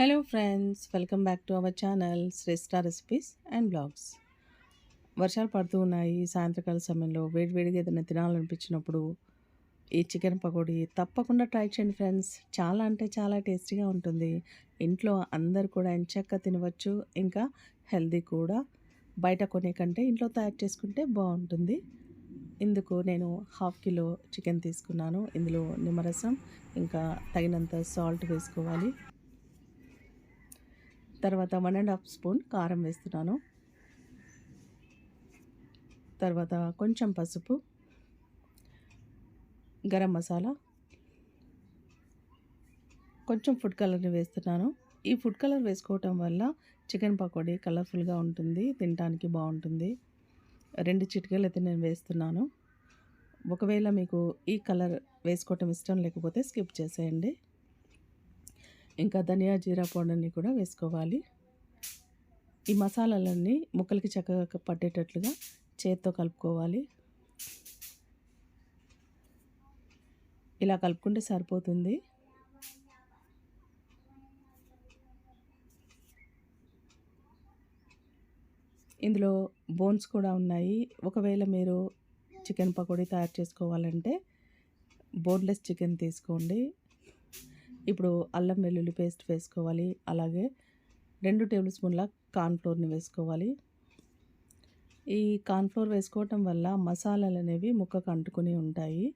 Hello friends welcome back to our channel Shreshta recipes and blogs వర్షాలు పడుతూ ఉన్నాయి. సాయంత్రకాల సమయంలో వేడివేడిగా ఏదైనా తినాలనిపించినప్పుడు ఈ చికెన్ పకోడీ తప్పకుండా ట్రై చేయండి ఫ్రెండ్స్ చాలా అంటే చాలా టేస్టీగా ఉంటుంది. ఇంట్లో అందరు కూడా ఎంచక్క తినవచ్చు. ఇంకా హెల్దీ కూడా. బయట కొనే కంటే ఇంట్లో తయారు చేసుకుంటే బాగుంటుంది. ఇందుకు నేను హాఫ్ కిలో చికెన్ తీసుకున్నాను. ఇందులో నిమ్మరసం ఇంకా తగినంత సాల్ట్ వేసుకోవాలి. తర్వాత వన్ అండ్ హాఫ్ స్పూన్ కారం వేస్తున్నాను. తర్వాత కొంచెం పసుపు గరం మసాలా కొంచెం ఫుడ్ కలర్ని వేస్తున్నాను. ఈ ఫుడ్ కలర్ వేసుకోవటం వల్ల చికెన్ పకోడీ కలర్ఫుల్గా ఉంటుంది తినడానికి బాగుంటుంది. రెండు చిటికలు అయితే నేను వేస్తున్నాను. ఒకవేళ మీకు ఈ కలర్ వేసుకోవటం ఇష్టం లేకపోతే స్కిప్ చేసేయండి. ఇంకా ధనియా జీరా పౌడర్ని కూడా వేసుకోవాలి. ఈ మసాలాలన్నీ ముక్కలకి చక్కగా పట్టేటట్లుగా చేత్తో కలుపుకోవాలి. ఇలా కలుపుకుంటే సరిపోతుంది. ఇందులో బోన్స్ కూడా ఉన్నాయి. ఒకవేళ మీరు చికెన్ పకోడీ తయారు చేసుకోవాలంటే బోన్లెస్ చికెన్ తీసుకోండి. ఇప్పుడు అల్లం వెల్లుల్లి పేస్ట్ వేసుకోవాలి. అలాగే రెండు టేబుల్ స్పూన్ల కార్న్ఫ్లోర్ని వేసుకోవాలి. ఈ కార్న్ఫ్లోర్ వేసుకోవటం వల్ల మసాలాలు అనేవి ముక్కకు అంటుకుని ఉంటాయి.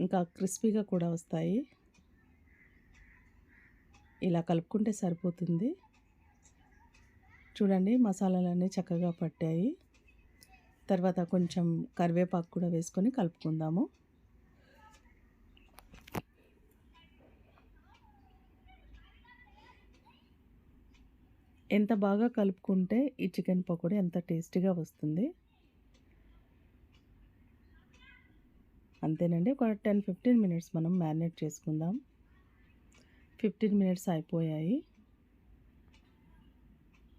ఇంకా క్రిస్పీగా కూడా వస్తాయి. ఇలా కలుపుకుంటే సరిపోతుంది. చూడండి మసాలాలన్నీ చక్కగా పట్టాయి. తర్వాత కొంచెం కరివేపాకు కూడా వేసుకొని కలుపుకుందాము. ఎంత బాగా కలుపుకుంటే ఈ చికెన్ పకోడీ ఎంత టేస్టీగా వస్తుంది? అంతేనండి ఒక టెన్ ఫిఫ్టీన్ మినిట్స్ మనం మ్యారినేట్ చేసుకుందాం. ఫిఫ్టీన్ మినిట్స్ అయిపోయాయి.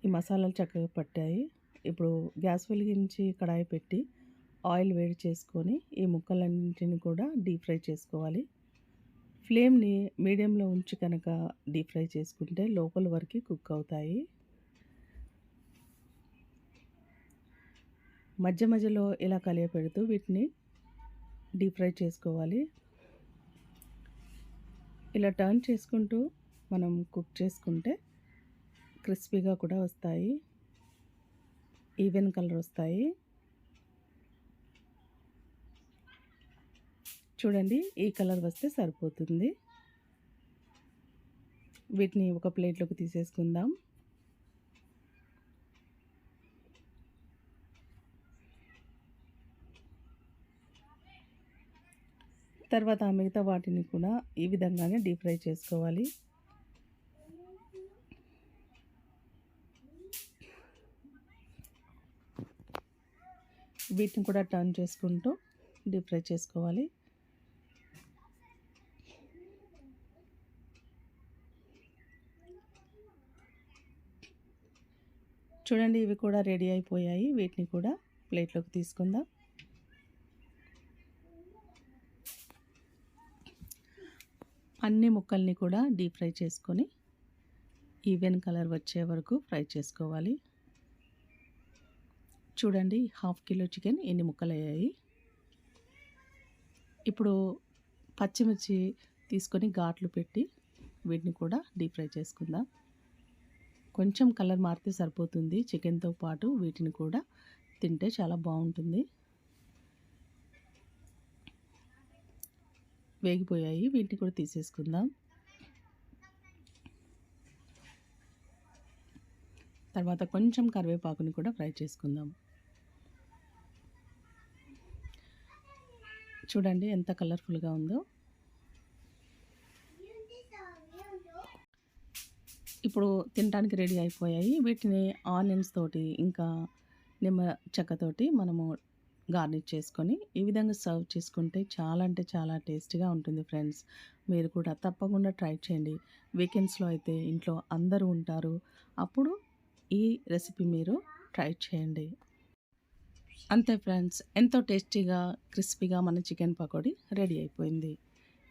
ఈ మసాలాలు చక్కగా పట్టాయి. ఇప్పుడు గ్యాస్ వెలిగించి కడాయి పెట్టి ఆయిల్ వేడి చేసుకొని ఈ ముక్కలన్నింటిని కూడా డీప్ ఫ్రై చేసుకోవాలి. ఫ్లేమ్ని మీడియంలో ఉంచి కనుక డీప్ ఫ్రై చేసుకుంటే లోపల వరకు కుక్ అవుతాయి. మధ్య మధ్యలో ఇలా కలియపెడుతూ వీటిని డీప్ ఫ్రై చేసుకోవాలి. ఇలా టర్న్ చేసుకుంటూ మనం కుక్ చేసుకుంటే క్రిస్పీగా కూడా వస్తాయి. ఈవెన్ కలర్ వస్తాయి. చూడండి ఈ కలర్ వస్తే సరిపోతుంది. వీటిని ఒక ప్లేట్లోకి తీసేసుకుందాం. తర్వాత మిగతా వాటిని కూడా ఈ విధంగానే డీప్ ఫ్రై చేసుకోవాలి. వీటిని కూడా టర్న్ చేసుకుంటూ డీప్ ఫ్రై చేసుకోవాలి. చూడండి ఇవి కూడా రెడీ అయిపోయాయి. వీటిని కూడా ప్లేట్లోకి తీసుకుందాం. అన్ని ముక్కల్ని కూడా డీప్ ఫ్రై చేసుకొని ఈవెన్ కలర్ వచ్చే వరకు ఫ్రై చేసుకోవాలి. చూడండి హాఫ్ కిలో చికెన్ ఎన్ని ముక్కలు అయ్యాయి ఇప్పుడు పచ్చిమిర్చి తీసుకొని ఘాట్లు పెట్టి వీటిని కూడా డీప్ ఫ్రై చేసుకుందాం. కొంచెం కలర్ మారితే సరిపోతుంది. చికెన్తో పాటు వీటిని కూడా తింటే చాలా బాగుంటుంది. వేగిపోయాయి. వీటిని కూడా తీసేసుకుందాం. తర్వాత కొంచెం కరివేపాకుని కూడా ఫ్రై చేసుకుందాం. చూడండి ఎంత కలర్ఫుల్గా ఉందో. ఇప్పుడు తినడానికి రెడీ అయిపోయాయి. వీటిని ఆనియన్స్ తోటి ఇంకా నిమ్మ చెక్కతోటి మనము గార్నిష్ చేసుకొని ఈ విధంగా సర్వ్ చేసుకుంటే చాలా అంటే చాలా టేస్టీగా ఉంటుంది ఫ్రెండ్స్. మీరు కూడా తప్పకుండా ట్రై చేయండి. వీకెండ్స్లో అయితే ఇంట్లో అందరూ ఉంటారు. అప్పుడు ఈ రెసిపీ మీరు ట్రై చేయండి. అంతే ఫ్రెండ్స్ ఎంతో టేస్టీగా క్రిస్పీగా మన చికెన్ పకోడీ రెడీ అయిపోయింది.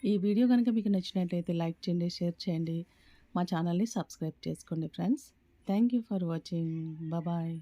ఈ వీడియో కనుక మీకు నచ్చినట్లయితే లైక్ చేయండి షేర్ చేయండి. మా ఛానల్ని సబ్స్క్రైబ్ చేసుకోండి friends. Thank you for watching. Bye